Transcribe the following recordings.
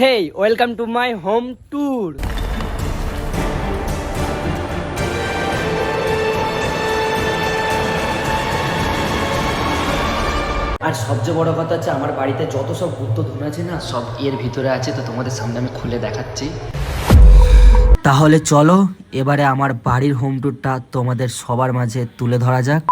Hey welcome to my home tour আর সবচেয়ে বড় কথা হচ্ছে, আমার বাড়িতে যত সব গুপ্তধন আছে না, সব এর ভিতরে আছে, তো তোমাদের সামনে আমি খুলে দেখাচ্ছি। তাহলে চলো, এবারে আমার বাড়ির হোম ট্যুরটা তোমাদের সবার মাঝে তুলে ধরা যাক।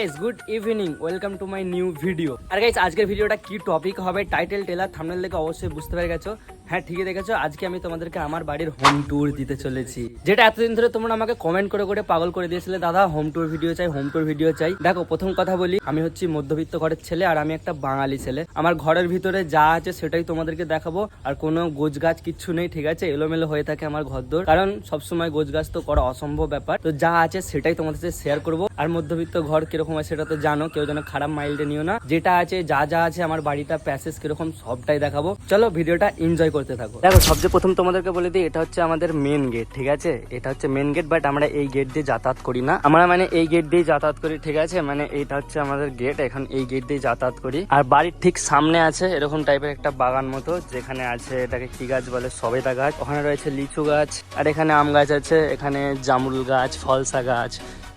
Guys good evening welcome to my new video R guys আজকের ভিডিওটা কি টপিক হবে? টাইটেল টেলার থামনেল দেখে অবশ্যই বুঝতে পেরে গেছো। হ্যাঁ ঠিকই দেখেছ। আজকে আমি তোমাদেরকে আমার বাড়ির হোম ট্যুর দিতে চলেছি। যেটা এতদিন ধরে তোমরা আমাকে কমেন্ট করে করে পাগল করে দিয়েছিলে, দাদা হোম ট্যুর ভিডিও চাই হোম ট্যুর ভিডিও চাই। দেখো, প্রথম কথা বলি, আমি হচ্ছি মধ্যবিত্ত ঘরের ছেলে আর আমি একটা বাঙালি ছেলে। আমার ঘরের ভিতরে যা আছে সেটাই তোমাদেরকে দেখাবো, আর কোনো গোছ গাছ কিচ্ছু নেই, ঠিক আছে? এলোমেলো হয়ে থাকে আমার ঘর দোর কারণ সবসময় গোছ গাছ তো করা অসম্ভব ব্যাপার। তো যা আছে সেটাই তোমাদের সাথে শেয়ার করব। আর মধ্যবিত্ত ঘর কীরকম আছে সেটা তো জানো, কেউ যেন খারাপ মাইল্ডে নিও না। যেটা আছে, যা যা আছে আমার বাড়িটা প্যাসেজ কীরকম, সবটাই দেখাবো। চলো ভিডিওটা এনজয় করতে থাকো। দেখো, সবচেয়ে প্রথম তোমাদেরকে বলে দিই, এটা হচ্ছে আমাদের মেন গেট ঠিক আছে? এটা হচ্ছে মেন গেট বাট আমরা এই গেট দিয়ে যাতায়াত করি না। আমরা মানে এই গেট দিয়ে যাতায়াত করি, ঠিক আছে? মানে এটা হচ্ছে আমাদের গেট এখন এই গেট দিয়ে যাতায়াত করি। আর বাড়ির ঠিক সামনে আছে এরকম টাইপের একটা বাগান মতো, যেখানে আছে এটাকে কি গাছ বলে? সবেদা গাছ। ওখানে রয়েছে লিচু গাছ, আর এখানে আম গাছ আছে, এখানে জামরুল গাছ, ফলসা গাছ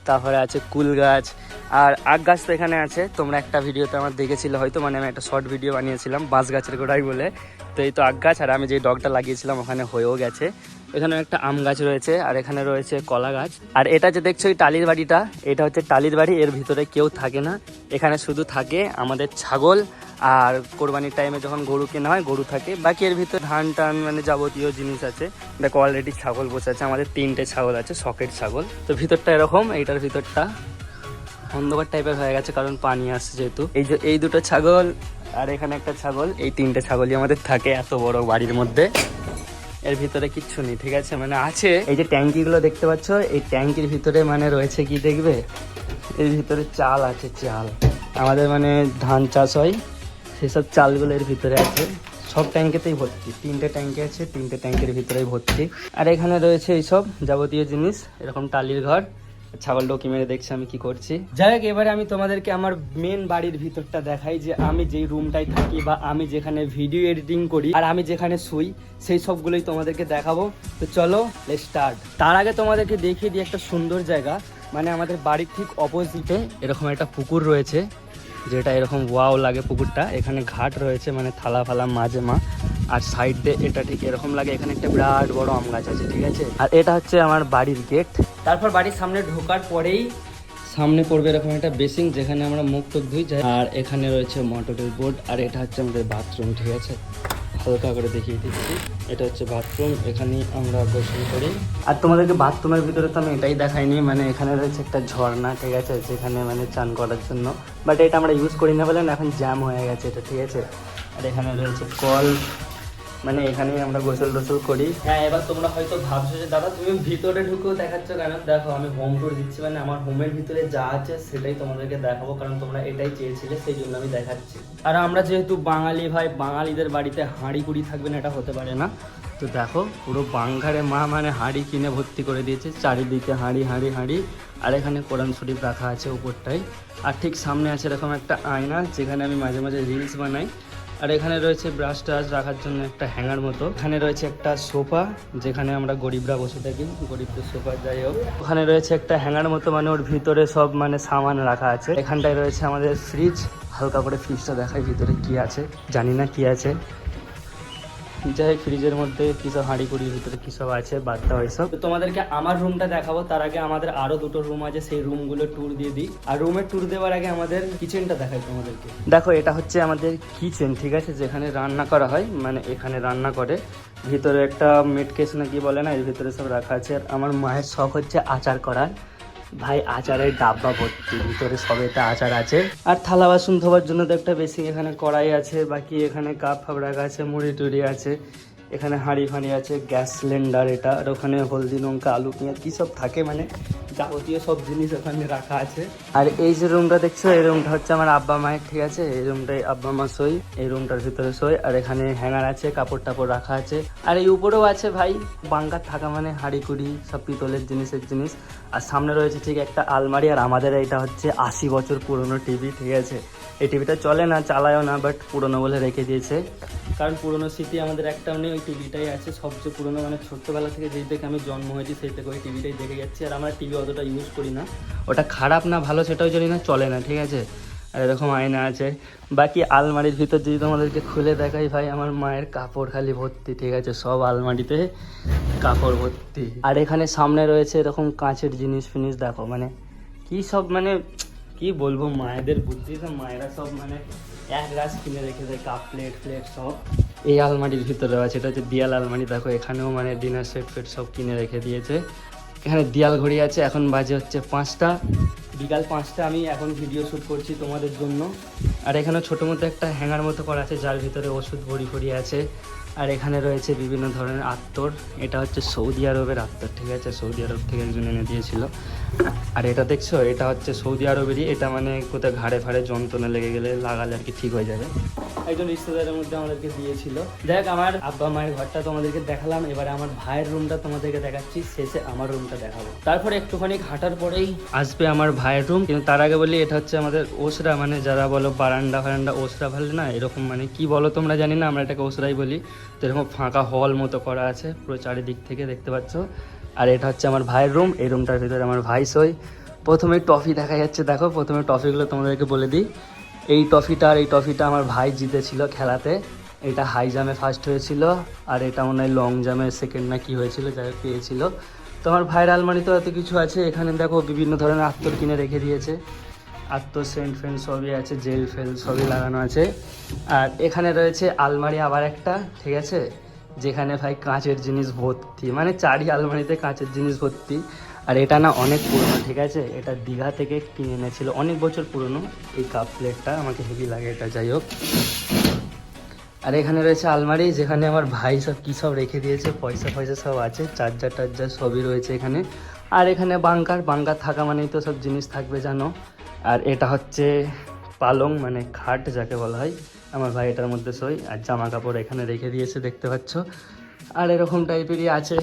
তারপরে আছে কুল গাছ, আর আখ গাছ তো এখানে আছে। তোমরা একটা ভিডিওতে আমার দেখেছিলে, হয়তো মানে আমি একটা শর্ট ভিডিও বানিয়েছিলাম, বাঁশ গাছের গোড়াই বলে। তো এই তো আখ গাছ, আর আমি যে ডগটা লাগিয়েছিলাম, ওখানে হয়েও গেছে। এখানে একটা আম গাছ রয়েছে, আর এখানে রয়েছে কলা গাছ। আর এটা যে দেখছ, এই টালির বাড়িটা, এটা হচ্ছে টালির বাড়ি, এর ভিতরে কেউ থাকে না। এখানে শুধু থাকে আমাদের ছাগল আর কোরবানির টাইমে যখন গরু কেনা হয়, গরু থাকে। বাকি এর ভিতরে ধান টান মানে যাবতীয় জিনিস আছে। দেখো অলরেডি ছাগল বসে আছে, আমাদের তিনটে ছাগল আছে সকেট ছাগল। তো ভিতরটা এরকম, এইটার ভিতরটা অন্ধকার টাইপের হয়ে গেছে, কারণ পানি আসছে যেহেতু। এই যে, এই দুটো ছাগল আর এখানে একটা ছাগল, এই তিনটে ছাগলই আমাদের থাকে এত বড় বাড়ির মধ্যে। এর ভিতরে কিচ্ছু নেই, ঠিক আছে? মানে আছে। এই যে ট্যাঙ্কিগুলো দেখতে পাচ্ছ, এই ট্যাঙ্কির ভিতরে মানে রয়েছে কি দেখবে? এর ভিতরে চাল আছে, চাল। আমাদের মানে ধান চাষ হয়। সেসব চালগুলো এর ভিতরে আছে। সব ট্যাঙ্কেতেই ভর্তি। তিনটে ট্যাঙ্কে আছে, তিনটে ট্যাঙ্কের ভিতরেই ভর্তি। আর এখানে রয়েছে এইসব যাবতীয় জিনিস, এরকম টালির ঘর। ছাগল ডোকি মেরে দেখছি আমি কি করছি। যাই হোক, এবারে আমি তোমাদেরকে আমার মেন বাড়ির ভিতরটা দেখাই যে আমি যেই রুমটায় থাকি বা আমি যেখানে ভিডিও এডিটিং করি আর আমি যেখানে শুই, সেই সবগুলোই তোমাদেরকে দেখাবো। তো চলো স্টার্ট তার আগে তোমাদেরকে দেখিয়ে দিই একটা সুন্দর জায়গা। মানে আমাদের বাড়ির ঠিক অপোজিটে এরকম একটা পুকুর রয়েছে। যেটা এরকম ওয়াও লাগে পুকুরটা, এখানে ঘাট রয়েছে মানে থালা ফালা মাঝে মা, আর সাইড দিয়ে এটা ঠিক এরকম লাগে, এখানে একটা বিরাট বড় আম গাছ আছে, ঠিক আছে? আর এটা হচ্ছে আমার বাড়ির গেট তারপর বাড়ির সামনে ঢোকার পরেই সামনে পড়বে এরকম একটা বেসিং যেখানে আমরা মুখ টুক ধুই যাই। আর এখানে রয়েছে মোটরের বোর্ড আর এটা হচ্ছে আমাদের বাথরুম ঠিক আছে? হালকা করে দেখিয়ে দিচ্ছি। এটা হচ্ছে বাথরুম এখানে আমরা গোসল করি। আর তোমাদেরকে বাথরুমের ভিতরে তো আমি এটাই দেখাইনি মানে এখানে রয়েছে একটা ঝর্ণা, ঠিক আছে, যেখানে মানে চান করার জন্য। বাট এটা আমরা ইউজ করি না বলে না, এখন জ্যাম হয়ে গেছে এটা, ঠিক আছে? আর এখানে রয়েছে কল মানে এখানেই আমরা গোসল টোসল করি। হ্যাঁ এবার তোমরা হয়তো ভাবছ যে, দাদা, তুমি ভিতরে ঢুকেও দেখাচ্ছ কেন? দেখো, আমি হোম টুর দিচ্ছি মানে আমার হোমের ভিতরে যা আছে সেটাই তোমাদেরকে দেখাবো, কারণ তোমরা এটাই চেয়েছিলে, সেই জন্য আমি দেখাচ্ছি। আর আমরা যেহেতু বাঙালি ভাই, বাঙালিদের বাড়িতে হাঁড়ি কুড়ি থাকবে না, এটা হতে পারে না। তো দেখো, পুরো বাংঘারে মা মানে হাঁড়ি কিনে ভর্তি করে দিয়েছে, চারিদিকে হাঁড়ি হাঁড়ি হাঁড়ি, আর এখানে কোরআন শরীফ রাখা আছে উপরটাই। আর ঠিক সামনে আছে এরকম একটা আয়না, যেখানে আমি মাঝে মাঝে রিলস বানাই। আর এখানে রয়েছে ব্রাশ টাশ রাখার জন্য একটা হ্যাঙ্গার মতো। এখানে রয়েছে একটা সোফা, যেখানে আমরা গরিবরা বসে থাকি, গরিবদের সোফা যাই হোক। ওখানে রয়েছে একটা হ্যাঙ্গার মতো মানে ওর ভিতরে সব মানে সামান রাখা আছে। এখানটায় রয়েছে আমাদের ফ্রিজ হালকা করে ফ্রিজটা দেখায় ভিতরে কি আছে। জানি না কি আছে। যাই হোক, ফ্রিজের মধ্যে কি সব হাঁড়ি কুড়ির ভিতরে কি সব আছে বাদ দাও এসব। তো তোমাদেরকে আমার রুমটা দেখাবো তার আগে আমাদের আরও দুটো রুম আছে সেই রুমগুলো ট্যুর দিয়ে দিই। আর রুমের ট্যুর দেওয়ার আগে আমাদের কিচেনটা দেখাই তোমাদেরকে। দেখো এটা হচ্ছে আমাদের কিচেন ঠিক আছে? যেখানে রান্না করা হয় মানে এখানে রান্না করে। ভিতরে একটা মেট কেস না কি বলে না এর ভিতরে সব রাখা আছে। আর আমার মায়ের শখ হচ্ছে আচার করার। ভাই, আচারের ডাব্বা ভর্তি, ভিতরে সবেতে আচার আছে। আর থালা বাসন ধোবার জন্য তো একটা বেশি এখানে কড়াই আছে, বাকি এখানে কাপ ফাপ রাখা আছে, মুড়ি টুড়ি আছে। এখানে হাঁড়ি ফাঁড়ি আছে, গ্যাস সিলিন্ডার এটা, আর ওখানে হলদি লঙ্কা, আলু পেঁয়াজ, কী সব থাকে মানে যাবতীয় সব জিনিস ওখানে রাখা আছে। আর এই যে রুমটা দেখছ, এই রুমটা হচ্ছে আমার আব্বা মায়ের, ঠিক আছে? এই রুমটাই আব্বা মা সই, এই রুমটার ভিতরে শোয় আর এখানে হ্যাঙ্গার আছে, কাপড় টাপড় রাখা আছে। আর এই উপরেও আছে ভাই, বাঙ্কার থাকা মানে হাঁড়ি কুড়ি, সব পিতলের জিনিসের জিনিস। আর সামনে রয়েছে ঠিক একটা আলমারি, আর আমাদের এটা হচ্ছে আশি বছর পুরনো টিভি ঠিক আছে? এই টিভিটা চলে না, চালায়ও না বাট পুরনো বলে রেখে দিয়েছে। কারণ পুরনো স্মৃতি আমাদের একটাও নেই, ওই টিভিটাই আছে, সবচেয়ে পুরনো মানে ছোট্টবেলা থেকে যেই থেকে আমি জন্ম হয়েছি, সেই থেকে ওই টিভিটাই দেখে যাচ্ছি। আর আমরা টিভি অতটা ইউজ করি না। ওটা খারাপ না, ভালো, সেটাও জানি না, চলে না, ঠিক আছে? আর এরকম আয়না আছে। বাকি আলমারির ভিতর যদি তোমাদেরকে খুলে দেখাই ভাই, আমার মায়ের কাপড় খালি ভর্তি, ঠিক আছে? সব আলমারিতে কাপড় ভর্তি। আর এখানে সামনে রয়েছে এরকম কাঁচের জিনিস ফিনিস, দেখো মানে কি সব মানে কি বলব, মায়েদের বুদ্ধি তো, মায়েরা সব মানে এক রাস কিনে রেখে দেয়, কাপ, প্লেট প্লেট সব। এই আলমারির ভিতরে আছে, এটা হচ্ছে দিয়াল আলমারি। দেখো, এখানেও মানে ডিনার সেট ফেট সব কিনে রেখে দিয়েছে। এখানে দিয়াল ঘড়ি আছে, এখন বাজে হচ্ছে পাঁচটা। বিকাল পাঁচটা, আমি এখন ভিডিও শ্যুট করছি তোমাদের জন্য। আর এখানে ছোটো মতো একটা হ্যাঙ্গার মতো করা আছে, যার ভিতরে ওষুধ ভরি ভরি আছে। আর এখানে রয়েছে বিভিন্ন ধরনের আত্মর এটা হচ্ছে সৌদি আরবের আত্মর ঠিক আছে? সৌদি আরব থেকে একজন এনে দিয়েছিল। আর এটা দেখছ এটা হচ্ছে সৌদি আরবেরই এটা মানে কোথায় ঘাড়ে ফাড়ে যন্ত্রণা লেগে গেলে লাগালে আর কি ঠিক হয়ে যাবে। একজন রিশ্তেদারের মধ্যে আমাদেরকে দিয়েছিল। দেখ আমার আব্বা মায়ের ঘরটা তোমাদেরকে দেখালাম এবারে আমার ভাইয়ের রুমটা তোমাদেরকে দেখাচ্ছি শেষে আমার রুমটা দেখাবো। তারপরে একটুখানি হাঁটার পরেই আসবে আমার ভাইয়ের রুম কিন্তু তার আগে বলি এটা হচ্ছে আমাদের ওসরা মানে যারা বলো বারান্দা ফারান্দা ওসরা ভালো না এরকম মানে কি বলো তোমরা জানি না আমরা এটাকে ওসরাই বলি। তো এরকম ফাঁকা হল মতো করা আছে পুরো চারিদিক থেকে দেখতে পাচ্ছ। আর এটা হচ্ছে আমার ভাইয়ের রুম এই রুমটার ভিতরে আমার ভাই সই। প্রথমে টফি দেখা যাচ্ছে, দেখো, প্রথমে টফিগুলো তোমাদেরকে বলে দিই। এই টফিটা আর এই টফিটা আমার ভাই জিতেছিল খেলাতে। এটা হাই জামে ফার্স্ট হয়েছিল, আর এটা মনে হয় লং জামে সেকেন্ড না কি হয়েছিল, যাই হোক, পেয়েছিল। তো আমার ভাইয়ের আলমারিতে এত কিছু আছে, এখানে দেখো বিভিন্ন ধরনের আত্মর কিনে রেখে দিয়েছে। আত্ম সেন্ট ফেন্ট সবই আছে, জেল ফেল সবই লাগানো আছে। আর এখানে রয়েছে আলমারি আবার একটা, ঠিক আছে? যেখানে ভাই কাঁচের জিনিস ভর্তি মানে চারি আলমারিতে কাঁচের জিনিস ভর্তি। আর এটা না অনেক পুরনো, ঠিক আছে? এটা দীঘা থেকে কিনে এনেছিল, অনেক বছর পুরনো। এই কাপ প্লেটটা আমাকে হেভি লাগে এটা, যাই হোক। আর এখানে রয়েছে আলমারি, যেখানে আমার ভাই সব কী সব রেখে দিয়েছে, পয়সা ফয়সা সব আছে, চার্জার টার্জার সবই রয়েছে এখানে। আর এখানে বাংকার বাংকার থাকা মানেই তো সব জিনিস থাকবে, জানো? আর এটা হচ্ছে পালং মানে খাট, যাকে বলা হয়। আমার ভাই এটার মধ্যে সই আর জামা কাপড় এখানে রেখে দিয়েছে, দেখতে পাচ্ছ? আর এরকম টাইপেরই আছে।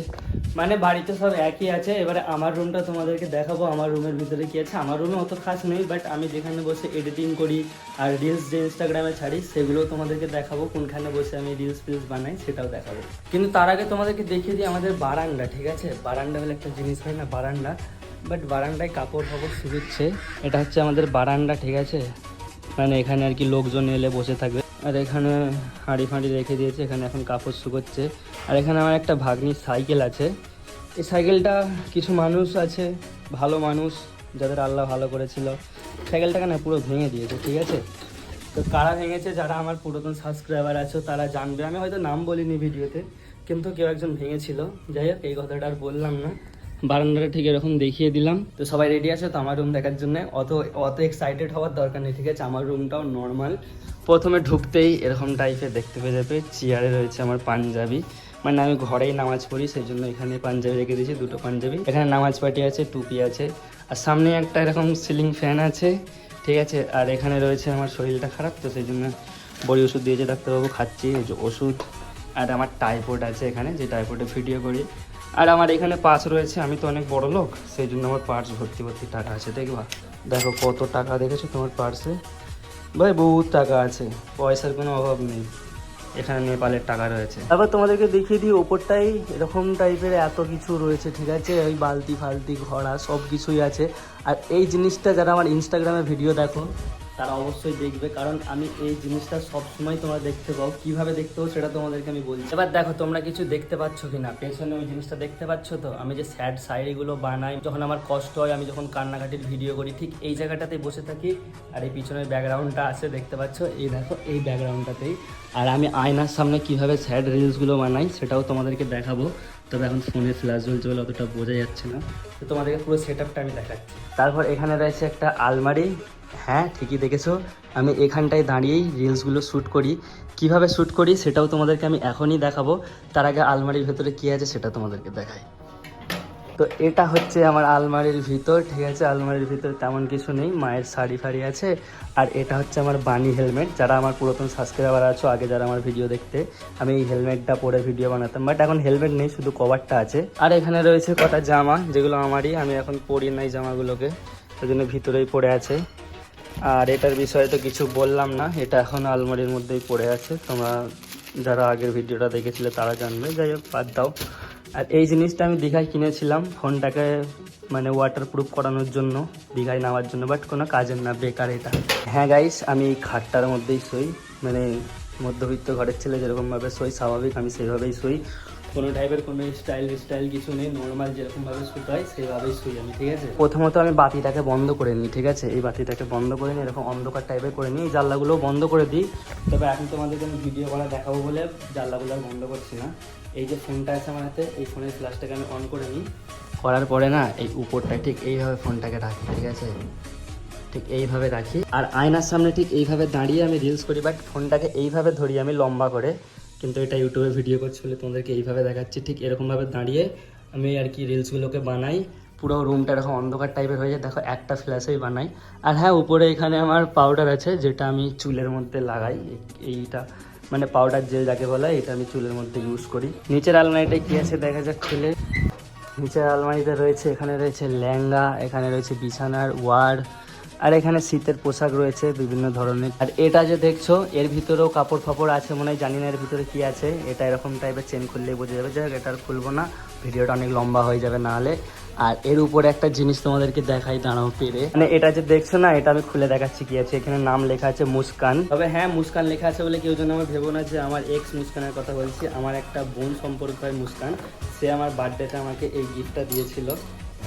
মানে বাড়িতে সব একই আছে। এবারে আমার রুমটা তোমাদেরকে দেখাবো। আমার রুমের ভিতরে কি আছে? আমার রুমে অত খাস নেই বাট আমি যেখানে বসে এডিটিং করি আর রিলস যে ইনস্টাগ্রামে ছাড়ি সেগুলো তোমাদেরকে দেখাবো। কোনখানে বসে আমি রিলস ফিলস বানাই, সেটাও দেখাবো। কিন্তু তার আগে তোমাদেরকে দেখিয়ে দিই আমাদের বারান্দা, ঠিক আছে? বারান্দা হলে একটা জিনিস হয় না, বারান্দা। বাট বারান্দায় কাপড় ফাপড় শুকুচ্ছে এটা হচ্ছে আমাদের বারান্দা, ঠিক আছে? মানে এখানে আর কি লোকজন এলে বসে থাকবে। আর এখানে হাঁড়ি ফাঁড়ি রেখে দিয়েছে, এখানে এখন কাপড় শুকোচ্ছে। আর এখানে আমার একটা ভাগ্নির সাইকেল আছে। এই সাইকেলটা কিছু মানুষ আছে, ভালো মানুষ, যাদের আল্লাহ ভালো করেছিল। সাইকেলটাকে না পুরো ভেঙে দিয়েছে, ঠিক আছে? তো কারা ভেঙেছে, যারা আমার পুরাতন সাবস্ক্রাইবার আছো, তারা জানবে। আমি হয়তো নাম বলিনি ভিডিওতে, কিন্তু কেউ একজন ভেঙেছিল। যাই হোক, এই কথাটা আর বললাম না। বারান্দাটা ঠিক এরকম দেখিয়ে দিলাম। তো সবাই রেডি আছে? তো আমার রুম দেখার জন্য। অত অত এক্সাইটেড হওয়ার দরকার নেই, ঠিক আছে? আমার রুমটাও নর্মাল প্রথমে ঢুকতেই এরকম টাইপের দেখতে পেয়ে যাবে। চেয়ারে রয়েছে আমার পাঞ্জাবি। মানে আমি ঘরেই নামাজ পড়ি, সেই জন্য এখানে পাঞ্জাবি রেখে দিয়েছি, দুটো পাঞ্জাবি। এখানে নামাজ পাটি আছে, টুপি আছে। আর সামনে একটা এরকম সিলিং ফ্যান আছে, ঠিক আছে? আর এখানে রয়েছে আমার শরীরটা খারাপ, তো সেই জন্য বড়ি ওষুধ দিয়েছে ডাক্তারবাবু, খাচ্ছি, ওষুধ। আর আমার টাইফয়েড আছে এখানে, যে টাইফয়েডে ভিডিও করি। আর আমার এখানে পার্স রয়েছে, আমি তো অনেক বড় লোক, সেই জন্য আমার পার্স ভর্তি ভর্তি টাকা আছে, দেখবা? দেখো কত টাকা দেখেছ তোমার পার্সে ভাই, বহুত টাকা আছে, পয়সার কোনো অভাব নেই, এখানে নেপালের টাকা রয়েছে। তারপর তোমাদেরকে দেখিয়ে দিই, ওপরটাই এরকম টাইপের এত কিছু রয়েছে, ঠিক আছে? ওই বালতি ফালতি, ঘোড়া সব কিছুই আছে। আর এই জিনিসটা যারা আমার ইনস্টাগ্রামে ভিডিও দেখো তারা অবশ্যই দেখবে, কারণ আমি এই জিনিসটা সব সময় তোমরা দেখতে পাও। কীভাবে দেখতে পাও সেটা তোমাদেরকে আমি বলছি। এবার দেখো, তোমরা কিছু দেখতে পাচ্ছ কি না পেছনে ওই জিনিসটা দেখতে পাচ্ছ তো? আমি যে স্যাড সাইডগুলো বানাই, যখন আমার কষ্ট হয়, আমি যখন কান্নাকাটির ভিডিও করি, ঠিক এই জায়গাটাতে বসে থাকি, আর এই পিছনের ব্যাকগ্রাউন্ডটা আছে, দেখতে পাচ্ছ? এই দেখো, এই ব্যাকগ্রাউন্ডটাতেই আর আমি আয়নার সামনে কীভাবে স্যাড রিলসগুলো বানাই, সেটাও তোমাদেরকে দেখাবো। তবে এখন ফোনে ফ্ল্যাশ জ্বলছে বলে অতটা বোঝা যাচ্ছে না। তো তোমাদেরকে পুরো সেট আপটা আমি দেখাচ্ছি। তারপর এখানে রয়েছে একটা আলমারি। হ্যাঁ ঠিকই দেখেছ। আমি এখানটায় দাঁড়িয়েই রিলসগুলো শ্যুট করি। কীভাবে শ্যুট করি সেটাও তোমাদেরকে আমি এখনই দেখাবো। তার আগে আলমারির ভেতরে কী আছে সেটা তোমাদেরকে দেখাই। তো এটা হচ্ছে আমার আলমারির ভিতর, ঠিক আছে? আলমারির ভিতর তেমন কিছু নেই, মায়ের শাড়ি ফাড়ি আছে। আর এটা হচ্ছে আমার বানি হেলমেট। যারা আমার পুরাতন সাবস্ক্রাইবার আছো, আগে যারা আমার ভিডিও দেখতে, আমি এই হেলমেটটা পরে ভিডিও বানাতাম। বাট এখন হেলমেট নেই, শুধু কভারটা আছে। আর এখানে রয়েছে কটা জামা, যেগুলো আমারই, আমি এখন পরি নাই জামাগুলোকে। ওই জন্য ভিতরেই পড়ে আছে। আর এটার বিষয়ে তো কিছু বললাম না, এটা এখন আলমারির মধ্যেই পড়ে আছে। তোমরা যারা আগের ভিডিওটা দেখেছিলে তারা জানবে, যাই হোক, বাদ দাও। আর এই জিনিসটা আমি দীঘায় কিনেছিলাম, ফোনটাকে মানে ওয়াটার প্রুফ করানোর জন্য, দীঘায় নেওয়ার জন্য বাট কোনো কাজের না, বেকার এটা। হ্যাঁ গাইস আমি খাটটার মধ্যেই শুই মানে মধ্যবিত্ত ঘরের ছেলে যেরকমভাবে শুই স্বাভাবিক, আমি সেইভাবেই শুই। কোনো টাইপের কোনো স্টাইল স্টাইল কিছু নেই নর্মাল যেরকমভাবে শুকাই সেইভাবেই শুই আমি ঠিক আছে? প্রথমত আমি বাতিটাকে বন্ধ করে নিই ঠিক আছে? এই বাতিটাকে বন্ধ করে নিই এরকম অন্ধকার টাইপের করে নিই জানলাগুলোও বন্ধ করে দিই। তবে এখন তোমাদেরকে আমি ভিডিও করা দেখাবো বলে জানলাগুলো আর বন্ধ করছি না। এই যে ফোনটা আছে আমার হাতে এই ফোনের ফ্ল্যাশটাকে আমি অন করে নিই। করার পরে না এই উপরটা ঠিক এইভাবে ফোনটাকে রাখি ঠিক আছে? ঠিক এইভাবে রাখি। আর আয়নার সামনে ঠিক এইভাবে দাঁড়িয়ে আমি রিলস করি বাট ফোনটাকে এইভাবে ধরি আমি লম্বা করে। কিন্তু এটা ইউটিউবে ভিডিও করছি বলে তোমাদেরকে এইভাবে দেখাচ্ছি। ঠিক এরকমভাবে দাঁড়িয়ে আমি আর কি রিলসগুলোকে বানাই। পুরো রুমটা এরকম অন্ধকার টাইপের হয়ে যায়। দেখো, একটা ফ্ল্যাশেই বানাই। আর হ্যাঁ উপরে এখানে আমার পাউডার আছে, যেটা আমি চুলের মধ্যে লাগাই। এইটা মানে পাউডার জেল যাকে বলা, এটা আমি চুলের মধ্যে ইউজ করি। নিচের আলমারিটায় কী আছে দেখা যাক খুলে। নিচের আলমারিতে রয়েছে, এখানে রয়েছে লেহেঙ্গা, এখানে রয়েছে বিছানার ওয়ার্ড আর এখানে শীতের পোশাক রয়েছে বিভিন্ন ধরনের। আর এটা যে দেখছ, এর ভিতরেও কাপড় ফাপড় আছে মনে হয়, জানি না এর ভিতরে কি আছে। এটা এরকম টাইপের চেন খুললেই বোঝা যাবে। যাই এটা আর খুলবো না। ভিডিওটা অনেক লম্বা হয়ে যাবে নাহলে। আর এর উপরে একটা জিনিস তোমাদেরকে দেখাই, দাঁড়াও পেরে। মানে এটা যে দেখছ না, এটা আমি খুলে দেখাচ্ছি কি আছে। এখানে নাম লেখা আছে মুস্কান। তবে হ্যাঁ মুস্কান লেখা আছে বলে কেউ যেন আমার ভেবো না যে আমার এক্স মুস্কানের কথা বলছি। আমার একটা বোন সম্পর্ক হয় মুস্কান। সে আমার বার্থডেতে আমাকে এই গিফটটা দিয়েছিল।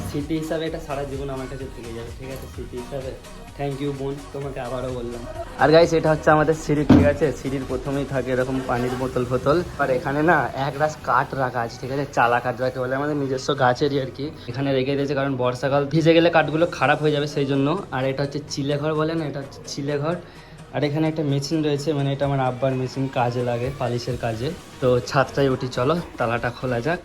স্মৃতি হিসাবে এটা সারা জীবন আমার কাছে থেকে যাবে, ঠিক আছে? স্মৃতি হিসাবে থ্যাংক ইউ বোন, তোমাকে আবারও বললাম। আর গাইস এটা হচ্ছে আমাদের সিঁড়ি, ঠিক আছে? সিঁড়ির প্রথমেই থাকে এরকম পানির বোতল ফোতল। আর এখানে না, এক রাস কাঠ রাখা আছে, ঠিক আছে? চালা কাঠ যাকে বলে, আমাদের নিজস্ব গাছেরই আর কি। এখানে রেখে দিয়েছে, কারণ বর্ষাকাল। ভিজে গেলে কাঠগুলো খারাপ হয়ে যাবে, সেই জন্য। আর এটা হচ্ছে চিলে ঘর বলে না, এটা হচ্ছে চিলে ঘর আর এখানে একটা মেশিন রয়েছে মানে এটা আমার আব্বার মেশিন, কাজে লাগে, পালিশের কাজে। তো ছাদটাই উঠি চলো, তালাটা খোলা যাক।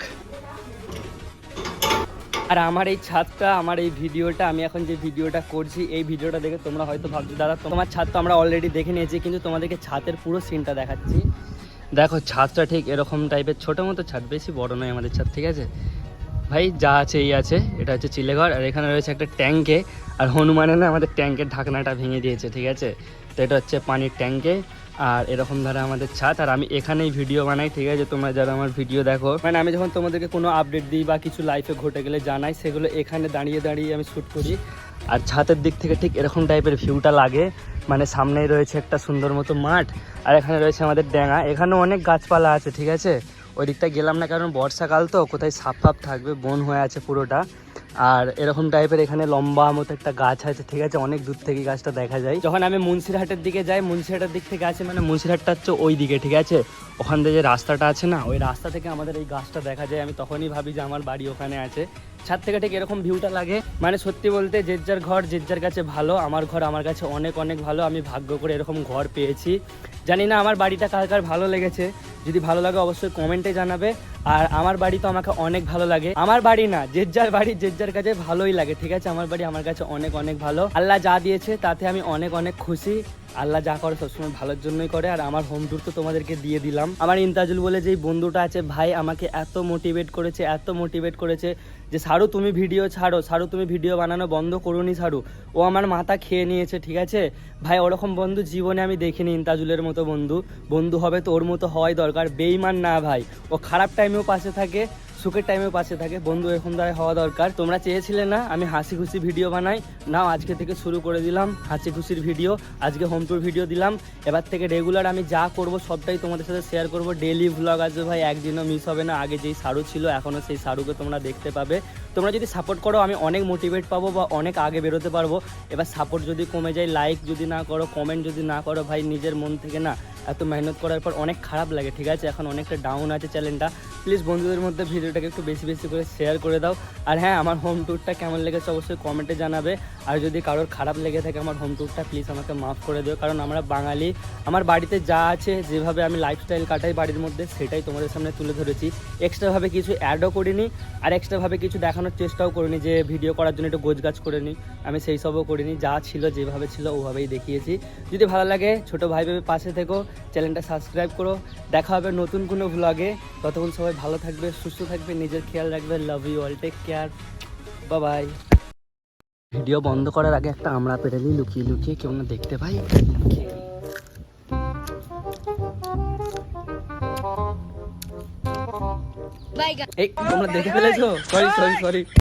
আর আমার এই ছাদটা, আমার এই ভিডিওটা, আমি এখন যে ভিডিওটা করছি, এই ভিডিওটা দেখে তোমরা হয়তো ভাবছ, দাদা, তোমার ছাদ তো আমরা অলরেডি দেখে নিয়েছি, কিন্তু তোমাদেরকে ছাদের পুরো সিনটা দেখাচ্ছি। দেখো, ছাদটা ঠিক এরকম টাইপের ছোটো মতো ছাদ, বেশি বড় নয় আমাদের ছাদ, ঠিক আছে? ভাই, যা আছে, এই আছে, এটা হচ্ছে চিলেঘর, আর এখানে রয়েছে একটা ট্যাঙ্কে আর হনুমানে না আমাদের ট্যাঙ্কের ঢাকনাটা ভেঙে দিয়েছে, ঠিক আছে? তো এটা হচ্ছে পানির ট্যাঙ্কে আর এরকম ধরে আমাদের ছাদ। আর আমি এখানেই ভিডিও বানাই, ঠিক আছে? তোমরা যারা আমার ভিডিও দেখো। মানে আমি যখন তোমাদেরকে কোনো আপডেট দিই বা কিছু লাইফে ঘটে গেলে জানাই, সেগুলো এখানে দাঁড়িয়ে দাঁড়িয়ে আমি শ্যুট করি। আর ছাদের দিক থেকে ঠিক এরকম টাইপের ভিউটা লাগে। মানে সামনেই রয়েছে একটা সুন্দর মতো মাঠ, আর এখানে রয়েছে আমাদের ড্যাঙা এখানেও অনেক গাছপালা আছে, ঠিক আছে? ওই দিকটা গেলাম না, কারণ বর্ষাকাল তো, কোথায় সাপ ফাপ থাকবে, বন হয়ে আছে পুরোটা। আর এরকম টাইপের এখানে লম্বা মতো একটা গাছ আছে, ঠিক আছে? অনেক দূর থেকে গাছটা দেখা যায়। যখন আমি মুন্সিরহাটের দিকে যাই, মুন্সিরহাটের দিক থেকে আছে মানে মুন্সিরহাটটা হচ্ছে ওই দিকে, ঠিক আছে? ওখান থেকে যে রাস্তাটা আছে না, ওই রাস্তা থেকে আমাদের এই গাছটা দেখা যায়। আমি তখনই ভাবি যে আমার বাড়ি ওখানে আছে। ছাদ থেকে ঠিক এরকম ভিউটা লাগে। মানে সত্যি বলতে যে যার ঘর যে যার কাছে ভালো, আমার ঘর আমার কাছে অনেক অনেক ভালো। আমি ভাগ্য করে এরকম ঘর পেয়েছি। জানি না আমার বাড়িটা কার কার ভালো লেগেছে। যদি ভালো লাগে অবশ্যই কমেন্টে জানাবে। আর আমার বাড়ি তো আমাকে অনেক ভালো লাগে। আমার বাড়ি না, যে যার বাড়ি, যে যার কাছে ভালোই লাগে, ঠিক আছে? আমার বাড়ি আমার কাছে অনেক অনেক ভালো। আল্লাহ যা দিয়েছে, তাতে আমি অনেক অনেক খুশি। আল্লাহ যা করে সবসময় ভালোর জন্যই করে, আর আমার হোম ট্যুর তো তোমাদেরকে দিয়ে দিলাম। আমার ইন্তাজুল বলে যেই বন্ধুটা আছে, ভাই আমাকে এত মোটিভেট করেছে, এত মোটিভেট করেছে যে, সারু, তুমি ভিডিও ছাড়ো, সারু, তুমি ভিডিও বানানো বন্ধ করুনি সারু। ও আমার মাথা খেয়ে নিয়েছে, ঠিক আছে? ভাই, ওরকম বন্ধু জীবনে আমি দেখিনি ইন্তাজুলের মতো বন্ধু। বন্ধু হবে তো ওর মতো হওয়াই দরকার। বেইমান না ভাই। ও খারাপ টাইমেও পাশে থাকে সুখের টাইমেও পাশে থাকে। বন্ধু, এখন দ্বারা হওয়া দরকার। তোমরা চেয়েছিলে না আমি হাসি খুশি ভিডিও বানাই। নাও, আজকে থেকে শুরু করে দিলাম হাসি খুশির ভিডিও আজকে হোম টুর ভিডিও দিলাম। এবার থেকে রেগুলার আমি যা করব সবটাই তোমাদের সাথে শেয়ার করব। ডেইলি ভ্লগ আসবে ভাই, একদিনও মিস হবে না। আগে যেই সারু ছিল, এখনও সেই সারুকে তোমরা দেখতে পাবে। তোমরা যদি সাপোর্ট করো, আমি অনেক মোটিভেট পাবো বা অনেক আগে বেরোতে পারব। এবার সাপোর্ট যদি কমে যায় লাইক যদি না করো কমেন্ট যদি না করো, ভাই, নিজের মন থেকে না এত মেহনত করার পর অনেক খারাপ লাগে, ঠিক আছে? এখন অনেকটা ডাউন আছে চ্যানেলটা প্লিজ বন্ধুদের মধ্যে ভিডিওটাকে একটু বেশি বেশি করে শেয়ার করে দাও। আর হ্যাঁ আমার হোম ট্যুরটা কেমন লেগেছে অবশ্যই কমেন্টে জানাবে। আর যদি কারোর খারাপ লেগে থাকে আমার হোম ট্যুরটা প্লিজ আমাকে মাফ করে দিও। কারণ আমরা বাঙালি, আমার বাড়িতে যা আছে, যেভাবে আমি লাইফস্টাইল কাটাই বাড়ির মধ্যে, সেটাই তোমাদের সামনে তুলে ধরেছি। এক্সট্রাভাবে কিছু অ্যাডও করিনি, আর এক্সট্রাভাবে কিছু দেখানোর চেষ্টাও করিনি যে ভিডিও করার জন্য একটু গোছগাছ করে নিই আমি সেই সবও করিনি, যা ছিল, যেভাবে ছিল, ওভাবেই দেখিয়েছি। যদি ভালো লাগে, ছোটো ভাই ভেবে পাশে থেকো চ্যানেলটা সাবস্ক্রাইব করো। দেখা হবে নতুন কোনো ভ্লগে ততক্ষণ সবাই ভালো থাকবে সুস্থ থাকবে নিজের খেয়াল রাখবে love you all take care বা বাই ভিডিও বন্ধ করার আগে একটা আমরা পেরে নিই লুকিয়ে লুকিয়ে কেউ না দেখতে পাই. এই তোমরা দেখে ফেলেছো? Sorry sorry sorry